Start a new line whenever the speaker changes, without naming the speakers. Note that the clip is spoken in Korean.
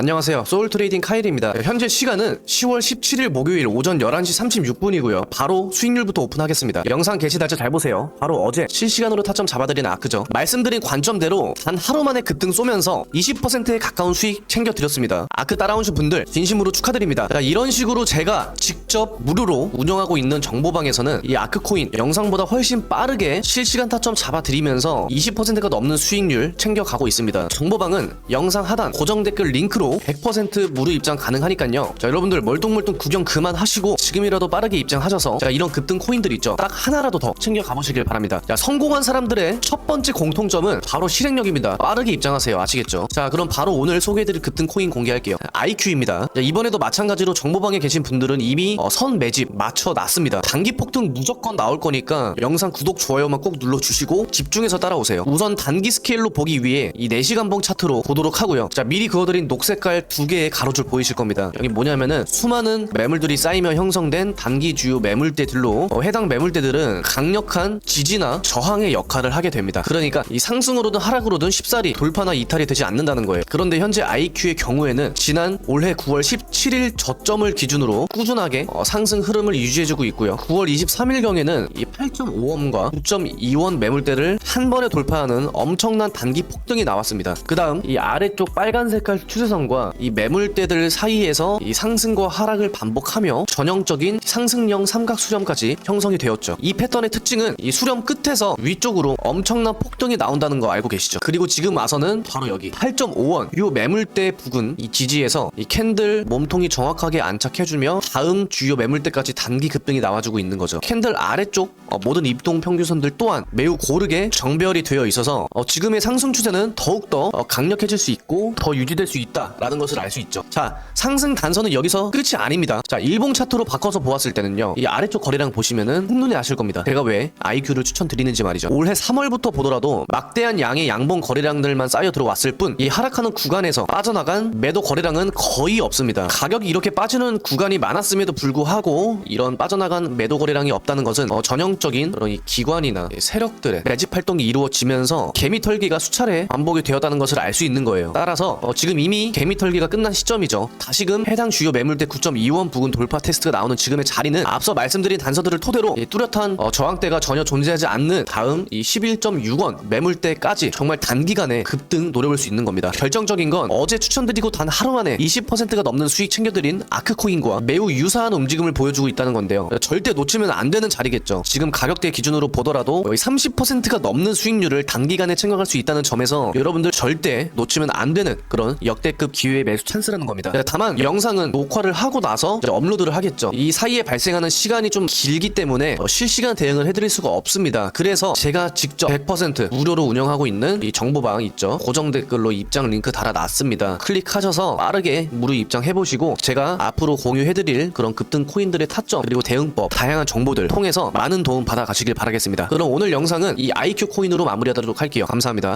안녕하세요. 소울 트레이딩 카일입니다. 현재 시간은 10월 17일 목요일 오전 11시 36분이고요. 바로 수익률부터 오픈하겠습니다. 영상 게시 날짜 잘 보세요. 바로 어제 실시간으로 타점 잡아드린 아크죠. 말씀드린 관점대로 단 하루 만에 급등 쏘면서 20%에 가까운 수익 챙겨드렸습니다. 아크 따라오신 분들 진심으로 축하드립니다. 자, 이런 식으로 제가 직접 무료로 운영하고 있는 정보방에서는 이 아크 코인 영상보다 훨씬 빠르게 실시간 타점 잡아드리면서 20%가 넘는 수익률 챙겨가고 있습니다. 정보방은 영상 하단 고정 댓글 링크로 100% 무료 입장 가능하니까요. 자, 여러분들 멀뚱멀뚱 구경 그만하시고 지금이라도 빠르게 입장하셔서 자, 이런 급등 코인들 있죠. 딱 하나라도 더 챙겨 가보시길 바랍니다. 자, 성공한 사람들의 첫 번째 공통점은 바로 실행력입니다. 빠르게 입장하세요. 아시겠죠? 자, 그럼 바로 오늘 소개해드릴 급등 코인 공개할게요. IQ입니다. 자, 이번에도 마찬가지로 정보방에 계신 분들은 이미 어, 선 매집 맞춰놨습니다. 단기 폭등 무조건 나올 거니까 영상 구독, 좋아요만 꼭 눌러주시고 집중해서 따라오세요. 우선 단기 스케일로 보기 위해 이 4시간 봉 차트로 보도록 하고요. 자, 미리 그어드린 녹색 깔 두 개의 가로줄 보이실 겁니다. 여기 뭐냐면은 수많은 매물들이 쌓이며 형성된 단기 주요 매물대들로 어, 해당 매물대들은 강력한 지지나 저항의 역할을 하게 됩니다. 그러니까 이 상승으로든 하락으로든 쉽사리 돌파나 이탈이 되지 않는다는 거예요. 그런데 현재 IQ의 경우에는 지난 올해 9월 17일 저점을 기준으로 꾸준하게 어, 상승 흐름을 유지해주고 있고요. 9월 23일경에는 이 8.5원과 9.2원 매물대를 한 번에 돌파하는 엄청난 단기 폭등이 나왔습니다. 그 다음 이 아래쪽 빨간 색깔 추세선 과 이 매물대들 사이에서 이 상승과 하락을 반복하며 전형적인 상승형 삼각 수렴까지 형성이 되었죠. 이 패턴의 특징은 이 수렴 끝에서 위쪽으로 엄청난 폭등이 나온다는 거 알고 계시죠? 그리고 지금 와서는 바로 여기 8.5원 요 매물대 부근 이 지지에서 이 캔들 몸통이 정확하게 안착해주며 다음 주요 매물대까지 단기 급등이 나와주고 있는 거죠. 캔들 아래쪽 어, 모든 입동 평균선들 또한 매우 고르게 정별이 되어 있어서 어, 지금의 상승 추세는 더욱더 어, 강력해질 수 있고 더 유지될 수 있다 라는 것을 알 수 있죠. 자 상승 단선은 여기서 끝이 아닙니다. 자 일봉 차트로 바꿔서 보았을 때는요 이 아래쪽 거래량 보시면은 한눈에 아실 겁니다. 제가 왜 IQ를 추천드리는지 말이죠. 올해 3월부터 보더라도 막대한 양의 양봉 거래량들만 쌓여 들어왔을 뿐 이 하락하는 구간에서 빠져나간 매도 거래량은 거의 없습니다. 가격이 이렇게 빠지는 구간이 많았음에도 불구하고 이런 빠져나간 매도 거래량이 없다는 것은 어, 전형적인 그런 이 기관이나 이 세력들의 매집 활동이 이루어지면서 개미 털기가 수차례 반복이 되었다는 것을 알 수 있는 거예요. 따라서 어, 지금 이미 개미 털기가 끝난 시점이죠. 다시금 해당 주요 매물대 9.2원 부근 돌파 테스트가 나오는 지금의 자리는 앞서 말씀드린 단서들을 토대로 이 뚜렷한 어, 저항대가 전혀 존재하지 않는 다음 이 11.6원 매물대까지 정말 단기간에 급등 노려볼 수 있는 겁니다. 결정적인 건 어제 추천드리고 단 하루 만에 20%가 넘는 수익 챙겨드린 아크코인과 매우 유사한 움직임을 보여주고 있다는 건데요. 절대 놓치면 안 되는 자리겠죠. 지금 가격대 기준으로 보더라도 거의 30%가 넘는 수익률을 단기간에 챙겨갈 수 있다는 점에서 여러분들 절대 놓치면 안 되는 그런 역대급 기회의 매수 찬스라는 겁니다. 다만 영상은 녹화를 하고 나서 업로드를 하겠죠. 이 사이에 발생하는 시간이 좀 길기 때문에 어, 실시간 대응을 해드릴 수가 없습니다. 그래서 제가 직접 100% 무료로 운영하고 있는 이 정보방 있죠. 고정 댓글로 입장 링크 달아놨습니다. 클릭하셔서 빠르게 무료 입장해보시고 제가 앞으로 공유해드릴 그런 급등 코인들의 타점 그리고 대응법 다양한 정보들 통해서 많은 도움 받아가시길 바라겠습니다. 그럼 오늘 영상은 이 IQ 코인으로 마무리하도록 할게요. 감사합니다.